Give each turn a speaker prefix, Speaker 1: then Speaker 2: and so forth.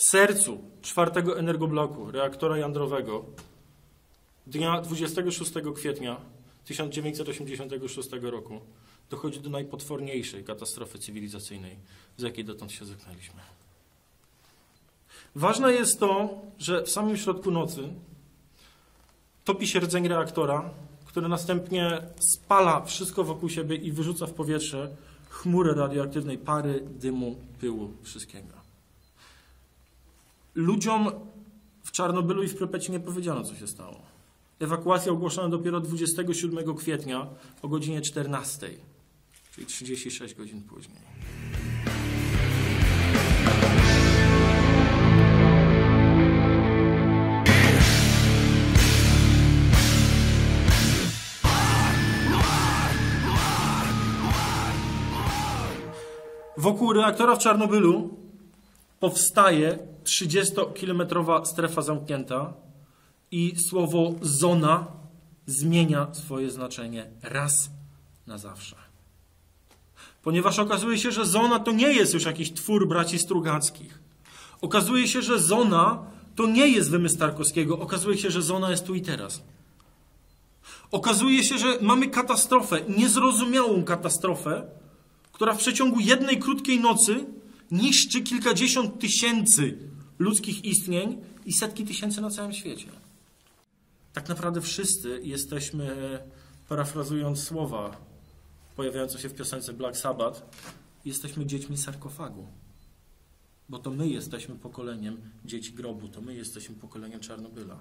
Speaker 1: W sercu czwartego energobloku reaktora jądrowego dnia 26 kwietnia 1986 roku dochodzi do najpotworniejszej katastrofy cywilizacyjnej, z jakiej dotąd się zetknęliśmy. Ważne jest to, że w samym środku nocy topi się rdzeń reaktora, który następnie spala wszystko wokół siebie i wyrzuca w powietrze chmurę radioaktywnej pary, dymu, pyłu, wszystkiego. Ludziom w Czarnobylu i w Pripeci nie powiedziano, co się stało. Ewakuacja ogłoszona dopiero 27 kwietnia o godzinie 14, czyli 36 godzin później. Wokół reaktora w Czarnobylu powstaje 30-kilometrowa strefa zamknięta i słowo zona zmienia swoje znaczenie raz na zawsze. Ponieważ okazuje się, że zona to nie jest już jakiś twór braci Strugackich. Okazuje się, że zona to nie jest wymysł Tarkowskiego. Okazuje się, że zona jest tu i teraz. Okazuje się, że mamy katastrofę, niezrozumiałą katastrofę, która w przeciągu jednej krótkiej nocy niszczy kilkadziesiąt tysięcy ludzkich istnień i setki tysięcy na całym świecie. Tak naprawdę wszyscy jesteśmy, parafrazując słowa pojawiające się w piosence Black Sabbath, jesteśmy dziećmi sarkofagu. Bo to my jesteśmy pokoleniem dzieci grobu, to my jesteśmy pokoleniem Czarnobyla.